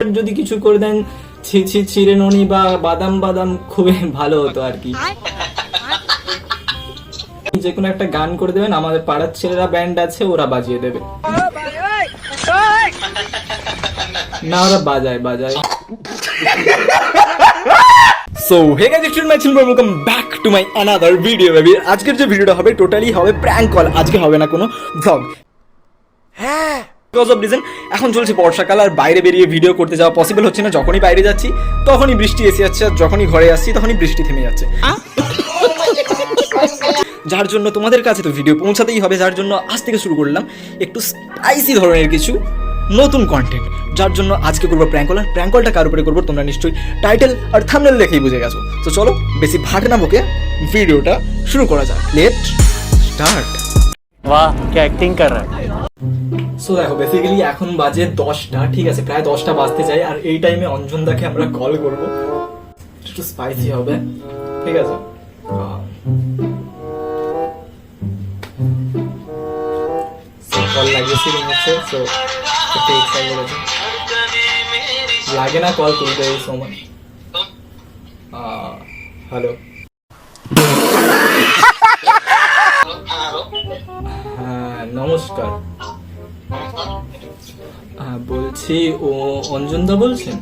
যদি কিছু করে দেন ছি ছি ছিঁড়ে ননি বা বাদাম বাদাম খুবই ভালো হতো আর কি। যে কোনো একটা গান করে দেবেন আমাদের পাড়ার ছেলেরা ব্যান্ড আছে ওরা বাজিয়ে দেবে। না ওরা বাজায় বাজায়। So hey guys student my children welcome back to my another video baby আজকের যে ভিডিওটা হবে টোটালি হবে প্র্যাঙ্ক কল আজকে হবে না কোনো ভ্লগ হ্যাঁ বিকজ অফ রিজন এখন চলছে বর্ষাকাল আর বাইরে বেরিয়ে ভিডিও করতে যাওয়া পসিবল হচ্ছে না। যখনই বাইরে যাচ্ছি, তখনই বৃষ্টি এসে যাচ্ছে আর যখনই ঘরে আসছি, তখনই বৃষ্টি থেমে যাচ্ছে। যার জন্য তোমাদের কাছে তো ভিডিও পৌঁছাতেই হবে, যার জন্য আজ থেকে শুরু করলাম একটু স্পাইসি ধরনের কিছু নতুন কন্টেন্ট যার জন্য আজকে করব প্র্যাঙ্কল আর প্র্যাঙ্কলটা কার উপরে করব তোমরা নিশ্চয়ই টাইটেল আর থামনেল দেখেই বুঝে গেছো। তো চলো, বেশি ভাট না বুকে ভিডিওটা শুরু করা যাক। লেট স্টার্ট বাহ কে অ্যাক্টিং কর রহা সো দেখো বেসিক্যালি এখন বাজে দশটা, ঠিক আছে, প্রায় দশটা বাজতে চাই আর এই টাইমে অঞ্জনদাকে আমরা কল করব। একটু স্পাইসি হবে, ঠিক আছে? কল লাগিয়েছি হচ্ছে সো একটু এক্সাইটেড আছে লাগে না কল তুলতে এই সময়। হ্যালো হ্যাঁ নমস্কার। বলছি ও অঞ্জনদা বলছেন?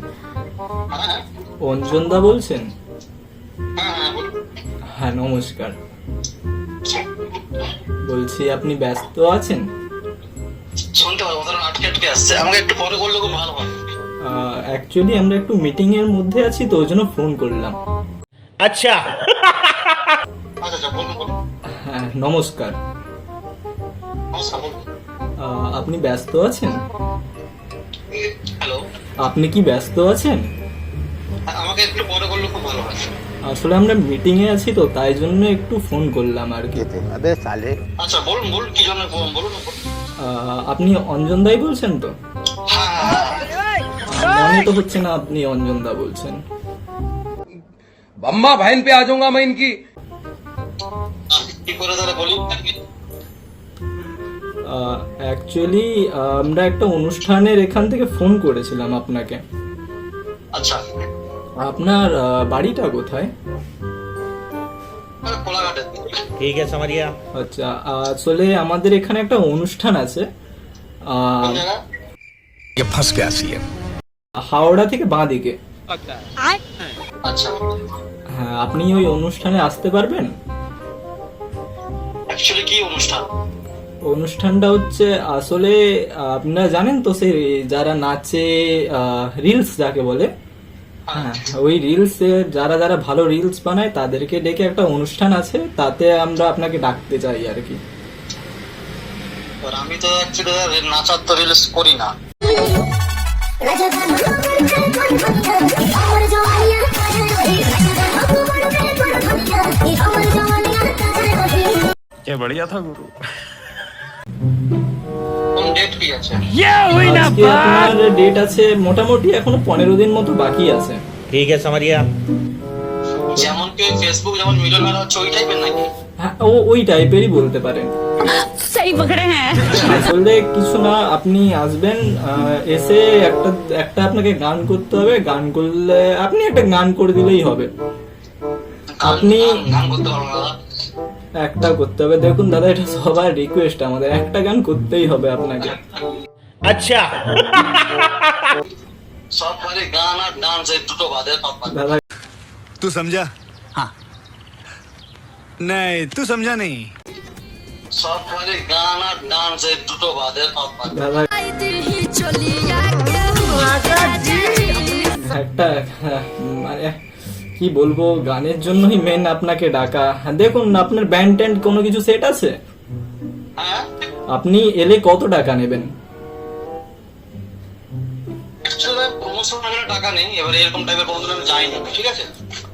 অঞ্জনদা বলছেন? হ্যাঁ নমস্কার। বলছি আপনি ব্যস্ত আছেন? অ্যাকচুয়ালি আমরা একটু মিটিং এর মধ্যে আছি তো ওই জন্য ফোন করলাম। আচ্ছা। হ্যাঁ নমস্কার। আপনি ব্যস্ত আছেন? হ্যালো আপনি কি ব্যস্ত আছেন আমাকে একটু পরে করলে খুব ভালো হয় আসলে আমরা মিটিং এ আছি তো তাই জন্য একটু ফোন করলাম আর কি अबे साले আচ্ছা বলুন বলুন কি জন্য বলুন বলুন আহ, আপনি অঞ্জনদাই বলছেন তো হ্যাঁ মনে তো হচ্ছে না আপনি অঞ্জনদা বলছেন अम्मा बहन पे आ जाऊंगा मैं इनकी কি করে তাহলে বলি অ্যাকচুয়ালি আমরা একটা অনুষ্ঠানের এখান থেকে ফোন করেছিলাম আপনাকে। আচ্ছা। আপনার বাড়িটা কোথায়? মানে ঠিক আছে মারিয়া। আচ্ছা আসলে আমাদের এখানে একটা অনুষ্ঠান আছে। হাওড়া থেকে বাঁ দিকে আচ্ছা। আচ্ছা। হ্যাঁ আপনি ওই অনুষ্ঠানে আসতে পারবেন? কি অনুষ্ঠান? অনুষ্ঠানটা হচ্ছে আসলে আহ, আপনারা জানেন তো সেই যারা নাচে রিলস যাকে বলে হ্যাঁ ওই রিলস যারা যারা ভালো রিলস বানায় তাদেরকে ডেকে একটা অনুষ্ঠান আছে তাতে আমরা আপনাকে ডাকতে চাই আর কি এবার আমি তো অ্যাকচুয়ালি নাচার তো রিলস করি না ये बढ़िया था गुरु কোন ডেট কি আছে? আজকে আপনার ডেট আছে মোটামুটি এখনও পনেরো দিন মতো বাকি আছে। ঠিক আছে মারিয়া। যেমন কি ফেসবুক যেমন মিলন মেলা হচ্ছে ওই টাইপের নাকি? হ্যাঁ, ও ওই টাইপেরই বলতে পারেন। সেই পকড়ে হ্যাঁ। বললে কিছু না আপনি আসবেন এসে একটা একটা আপনাকে গান করতে হবে। গান করলে আপনি একটা গান করে দিলেই হবে। আপনি গান করতে পারবেন একটা করতে হবে। দেখুন দাদা এটা সবার রিকোয়েস্ট আমাদের। একটা গান করতেই হবে আপনাকে। আচ্ছা। সববারে গান আর ডান্স এই দুটো বাদে দাদা তুই সমঝা হ্যাঁ নাই তুই সমঝা নেই সববারে গান আর ডান্স এই দুটো বাদে দাদা একটা মানে কি বলব গানের জন্যই মেন আপনাকে ডাকা। হ্যাঁ, দেখুন আপনার ব্যান্ড ট্যান্ড কোনো কিছু সেট আছে? হ্যাঁ। আপনি এলে কত টাকা নেবেন? টাকা নেই এবারে এরকম টাইপের বন্ধু আমি যাইনি ঠিক আছে?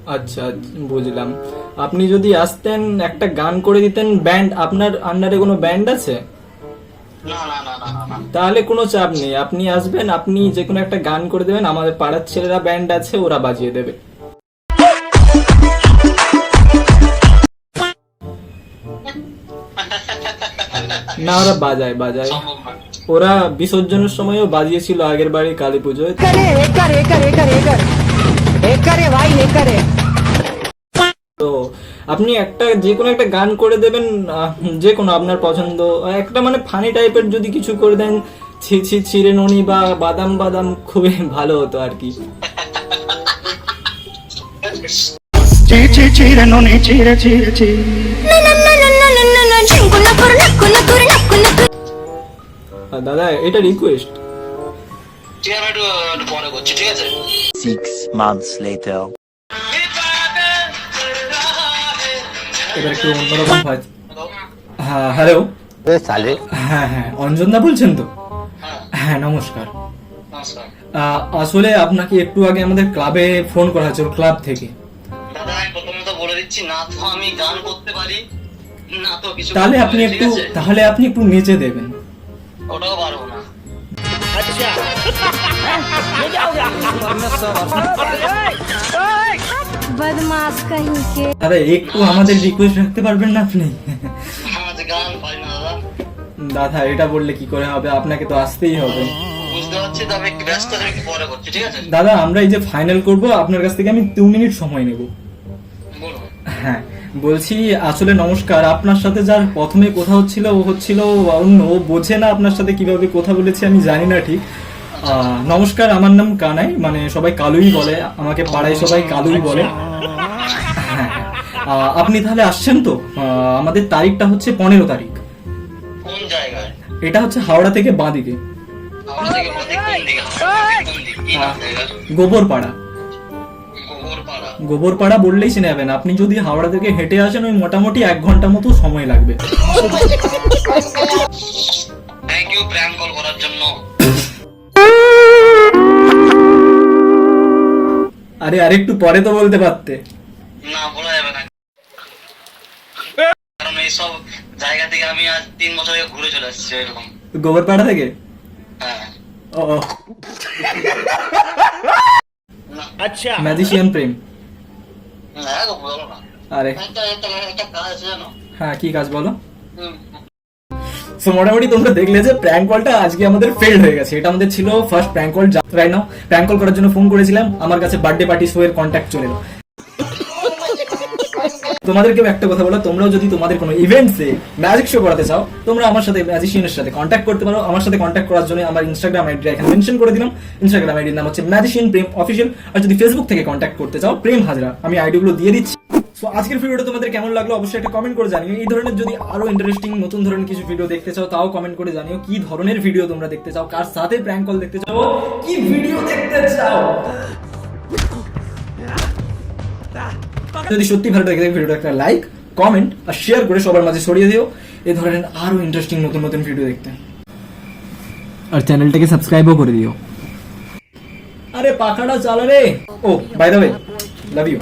আচ্ছা বুঝলাম। আপনি যদি আসতেন একটা গান করে দিতেন ব্যান্ড আপনার আন্ডারে কোনো ব্যান্ড আছে? তাহলে কোনো চাপ নেই। আপনি আসবেন আপনি যে কোনো একটা গান করে দেবেন আমাদের পাড়ার ছেলেরা ব্যান্ড আছে ওরা বাজিয়ে দেবে। না ওরা বাজায় বাজায়। ওরা বিসর্জনের সময়ও বাজিয়েছিল আগের বাড়ি কালী পুজোয়। তো আপনি একটা যে কোনো একটা গান করে দেবেন যে কোনো আপনার পছন্দ। একটা মানে ফানি টাইপের যদি কিছু করে দেন ছি ছি চিরে ননি বা বাদাম বাদাম খুবই ভালো হতো আর কি। ছি ছি চিরে ননি দাদা এটা রিকোয়েস্ট ঠিক আছে একটু একটু পরে করছি ঠিক আছে? Six months later. এবার একটু অন্যরকম হয় হ্যাঁ হ্যালো साले হ্যাঁ হ্যাঁ অঞ্জনদা বলছেন তো? হ্যাঁ। হ্যাঁ নমস্কার। আসলে আপনাকে একটু আগে আমাদের ক্লাবে ফোন করা হয়েছিল ক্লাব থেকে। দাদা আমি প্রথমত বলে দিচ্ছি না তো আমি গান করতে পারি। তাহলে আপনি একটু তাহলে আপনি একটু নেচে দেবেন। ওটাও পারব না। আচ্ছা। একটু আমাদের রিকোয়েস্ট রাখতে পারবেন না আপনি? দাদা। এটা বললে কি করে হবে? আপনাকে তো আসতেই হবে। দাদা আমরা এই যে ফাইনাল করব আপনার কাছ থেকে আমি দু মিনিট সময় নেব। হ্যাঁ। বলছি আসলে নমস্কার আপনার সাথে যার প্রথমে কথা হচ্ছিল ও হচ্ছিল অন্য ও বোঝে না আপনার সাথে কীভাবে কথা বলেছি আমি জানি না ঠিক। নমস্কার আমার নাম কানাই মানে সবাই কালুই বলে আমাকে পাড়ায় সবাই কালুই বলে। হ্যাঁ আপনি তাহলে আসছেন তো? আমাদের তারিখটা হচ্ছে পনেরো তারিখ। এটা হচ্ছে হাওড়া থেকে বাঁদিকে হাওড়া গোবরপাড়া বললেই চিনে যাবেন। আপনি যদি হাওড়া থেকে হেঁটে আসেন ওই মোটামুটি এক ঘণ্টা মতো সময় লাগবে। থ্যাংক ইউ কল করার জন্য। আরে আরেকটু পরে তো বলতে পারতে। না বলা যাবে না। কারণ এইসব জায়গা থেকে আমি আজ তিন বছর আগে ঘুরে চলে আসছি এরকম। গোবরপাড়া থেকে? হ্যাঁ। ও আচ্ছা। ম্যাজিশিয়ান প্রেম। হ্যাঁ কি কাজ বলো? সো মোটামুটি তোমরা দেখলে যে প্র্যাঙ্ক কলটা আজকে আমাদের ফেল্ড হয়ে গেছে। এটা আমাদের ছিল first prank call right now prank call করার জন্য ফোন করেছিলাম। আমার কাছে বার্থডে পার্টি শো এর কন্ট্যাক্ট চলে এলো। তোমাদেরকেও একটা কথা বলো, তোমরাও যদি তোমাদের কোনো ইভেন্টসে ম্যাজিক শো করাতে চাও, তোমরা আমার সাথে ম্যাজিশিয়ানের সাথে কন্ট্যাক্ট করতে পারো। আমার সাথে কন্ট্যাক্ট করার জন্য আমার ইনস্টাগ্রাম আইডি এখানে মেনশন করে দিলাম। ইনস্টাগ্রাম আইডির নাম হচ্ছে ম্যাজিশিয়ান প্রেম অফিসিয়াল আর যদি ফেসবুক থেকে কন্ট্যাক্ট করতে চাও প্রেম হাজরা আমি আইডিগুলো দিয়ে দিচ্ছি। সো আজকের ভিডিওটা তোমাদের কেমন লাগল অবশ্যই একটা কমেন্ট করে জানিও। এই ধরনের যদি আরও ইন্টারেস্টিং নতুন ধরনের কিছু ভিডিও দেখতে চাও, তাও কমেন্ট করে জানিও কি ধরনের ভিডিও তোমরা দেখতে চাও, কার সাথে প্র্যাঙ্ক কল দেখতে চাও, কি ভিডিও দেখতে চাও। যদি সত্যি ভালো লাগে ভিডিওটা একটা লাইক কমেন্ট আর শেয়ার করে সবার মাঝে ছড়িয়ে দিও। এই ধরনের আরও ইন্টারেস্টিং নতুন নতুন ভিডিও দেখতে। আর চ্যানেলটাকে সাবস্ক্রাইবও করে দিও। আরে পাখাটা চালা রে। ও by the way love you